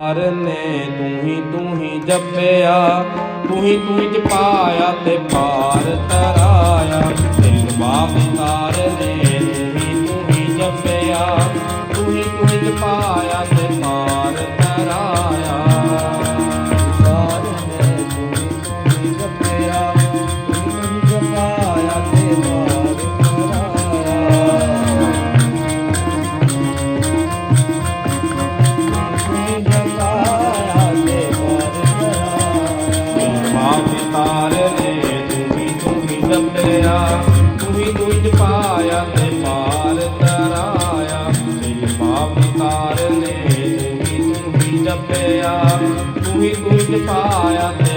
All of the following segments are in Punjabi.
ਨੇ ਤੂੰ ਹੀ ਤੂੰ ਹੀ ਜਪਿਆ ਤੂੰ ਹੀ ਤੂੰ ਹੀ ਜਪਾਇਆ ਤੇ ਪਾਰ ਤਰਾਇਆ ਤੂੰ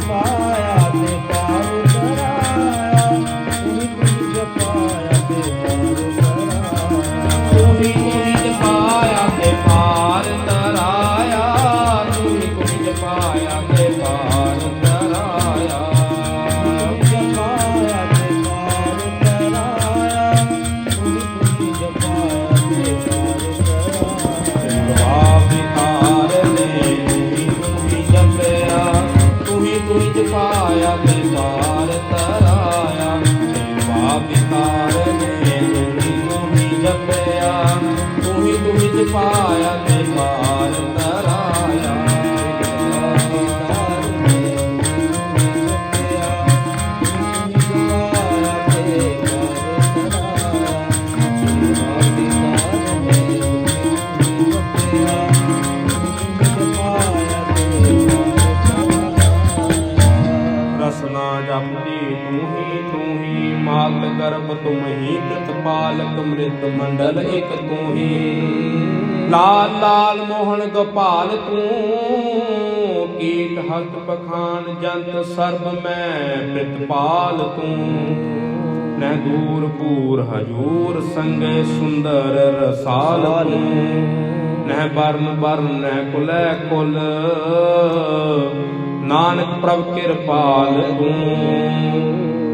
ਤੂੰ ਤੂੰ ਹੀ ਤੂੰ ਪਾਰ ਤਰਾਇਆ। ਬਾਪ ਵਿਕਾਰ ਨੇ ਤੂੰ ਹੀ ਜਪਿਆ ਤੂੰ ਹੀ ਤੂੰ ਰਸਨਾ ਜਪਦੀ ਤੂੰ ਹੀ ਤੂੰ ਹੀ ਮਾਤ ਗਰਭ ਤੁਮ ਹੀ ਤਤਪਾਲਕ ਮ੍ਰਿਤ ਮੰਡਲ, ਇਕ ਤੂੰ ਹੀ। ਲਾਲ ਲਾਲ ਮੋਹਨ ਗੋਪਾਲ ਤੂੰ, ਕੀਟ ਹਸਤ ਪਖਾਨ ਜੰਤ ਸਰਬ ਮੈਂ ਪ੍ਰਿਤਪਾਲ ਤੂੰ। ਨਹਿ ਦੂਰ ਪੂਰ ਹਜੂਰ ਸੰਗੇ ਸੁੰਦਰ ਰਸਾਲ ਤੂੰ। ਨਹਿ ਬਰਨ ਬਰਨ, ਨਹਿ ਕੁਲੈ ਕੁਲ ਨਾਨਕ ਪ੍ਰਭ ਕਿਰਪਾਲ ਤੂੰ,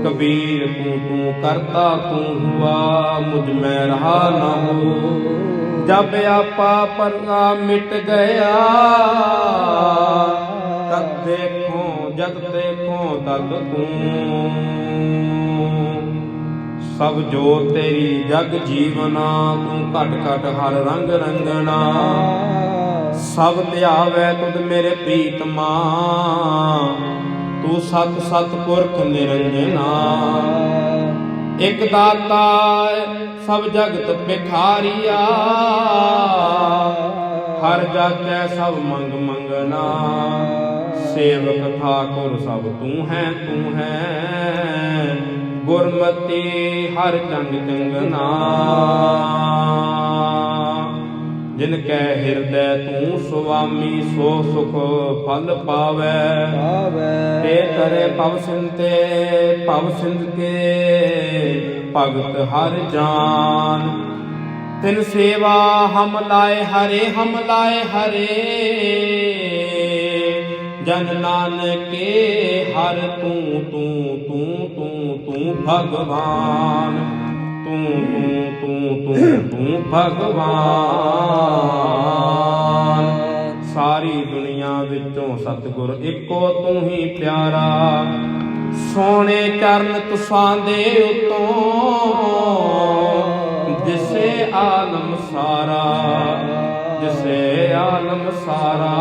ਕਬੀਰ ਤੂੰ ਤੂੰ ਕਰਤਾ ਤੂੰ ਹੁਆ, ਮੁਝ ਮੈਂ ਰਹਾ ਨਾ ਹੋ। ਜਬ ਆਪਾ ਪਰਨਾ ਮਿਟ ਗਿਆ, ਤਦ ਦੇਖੋ ਜਗ ਦੇਖੋ ਤਦ ਤੂੰ। ਸਭ ਜੋ ਤੇਰੀ ਜਗ ਜੀਵਨਾ, ਤੂੰ ਘਟ ਘਟ ਹਰ ਰੰਗ ਰੰਗਣਾ। ਸਭ ਧਿਆਵੈ ਤੁਧ ਮੇਰੇ ਪ੍ਰੀਤਮਾ ਤੂੰ ਸਤ ਸਤ ਪੁਰਖ ਨਿਰੰਜਨਾ ਇਕ ਦਾਤਾ ਸਭ ਜਗਤ ਬਿਖਾਰੀਆ ਹਰ ਜਾਚੈ ਸਭ ਮੰਗ ਮੰਗਣਾ। ਸੇਵਕ ਠਾਕੁਰ ਸਭ ਤੂੰ ਹੈ ਤੂੰ ਹੈ। ਗੁਰਮਤੀ ਹਰ ਚੰਗ ਚੰਗਨਾ। ਜਿਨ ਕੈ ਹਿਰਦੈ ਤੂੰ ਸੁਆਮੀ ਸੋ ਸੁਖ ਫਲ ਪਾਵੈ। ਤੇ ਕਰੇ ਭਵ ਸਿੰਤੇ ਭਵ ਸਿੰਧ ਕੇ ਭਗਤ ਹਰ ਜਾਨ। ਤਿਨ ਸੇਵਾ ਹਮ ਲਾਏ ਹਰੇ ਹਮ ਲਾਏ ਹਰੇ। ਜਨ ਨਾਨਕੇ ਹਰ ਤੂੰ ਤੂੰ ਤੂੰ ਤੂੰ ਤੂੰ ਭਗਵਾਨ। ਤੂੰ ਤੂੰ ਤੂੰ ਤੂੰ ਤੂੰ, ਭਗਵਾਨ। ਸਾਰੀ ਦੁਨੀਆ ਵਿੱਚੋਂ ਸਤਿਗੁਰ ਇੱਕੋ, ਤੂੰ ਹੀ ਪਿਆਰਾ। ਸੋਹਣੇ ਚਰਨ ਤੁਸਾਂ ਦੇ ਉਤੋਂ, ਜਿਸੇ ਆਲਮ ਸਾਰਾ, ਜਿਸੇ ਆਲਮ ਸਾਰਾ।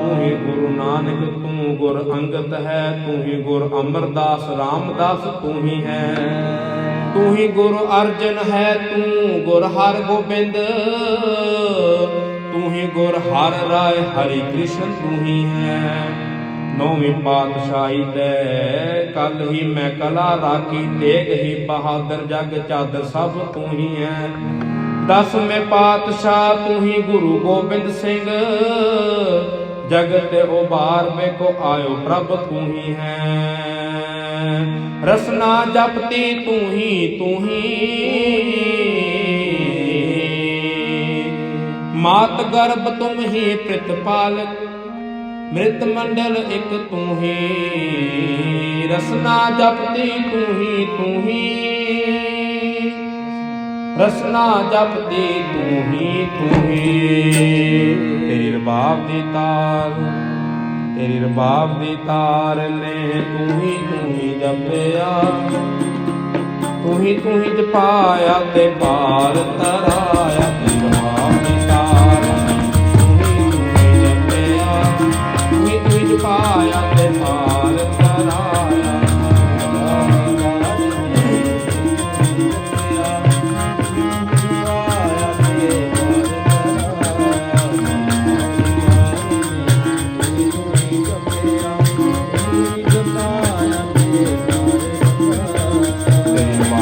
ਤੂੰ ਹੀ ਗੁਰੂ ਨਾਨਕ ਗੁਰ ਅੰਗਤ ਹੈ, ਤੂੰ ਹੀ ਗੁਰ ਅਮਰਦਾਸ, ਰਾਮਦਾਸ ਤੂੰ ਹੀ ਹੈ। ਤੂੰ ਹੀ ਗੁਰੂ ਅਰਜਨ ਹੈ, ਤੂੰ ਗੁਰ ਹਰ ਗੋਬਿੰਦ। ਤੂੰ ਹੀ ਗੁਰ ਹਰ ਰਾਏ, ਹਰੀ ਕ੍ਰਿਸ਼ਨ ਤੂੰ ਹੀ ਹੈ। ਨੌਵੀਂ ਪਾਤਸ਼ਾਹੀ ਦੇ ਕੱਲ ਹੀ ਮੈਂ ਕਲਾ ਰਾਖੀ, ਤੇਗ ਹੀ ਬਹਾਦਰ, ਜਗ ਚਾਦਰ ਸਭ ਤੂੰ ਹੀ ਹੈ। ਦਸਵੇਂ ਪਾਤਸ਼ਾਹ, ਤੂੰ ਹੀ ਗੁਰੂ ਗੋਬਿੰਦ ਸਿੰਘ। ਜਗਤ ਉਬਾਰ ਮੇ ਕੋ ਆਇਓ ਪ੍ਰਭ ਤੂੰ ਹੀ। ਹੈ ਰਸਨਾ ਜਪਤੀ ਤੂੰ ਹੀ ਤੂੰ ਹੀ ਮਾਤ ਗਰਭ ਤੁਮ ਹੀ ਪ੍ਰਤਪਾਲਕ ਮ੍ਰਿਤ ਮੰਡਲ ਇਕ ਤੂੰ ਹੀ ਰਸਨਾ ਜਪਤੀ ਤੂੰ ਹੀ ਤੂੰ ਹੀ ਰਸਨਾ ਜਪਦੀ ਤੂੰ ਹੀ ਤੂੰ ਹੀ ਤੇਰੀ ਰਬਾਬ ਦੀ ਤਾਰ ਤੇਰੀ ਰਬਾਬ ਦੀ ਤਾਰ ਨੇ ਤੂੰ ਹੀ ਤੂੰ ਹੀ ਜਪਿਆ। ਤੂੰ ਹੀ ਤੂੰ ਹੀ ਜਪਾਇਆ ਤੇ ਪਾਰ ਤਰਾਇਆ, ਤੇਰੀ ਰਬਾਬ ਦੀ ਤਾਰ ਤੂੰ ਹੀ ਤੂੰ ਹੀ ਜਪਿਆ। ਤੂੰ ਹੀ ਤੂੰ ਹੀ ਜਪਾਇਆ ਤੇ ਪਾਰ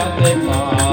ਜਪਾਇਆ ਤੇ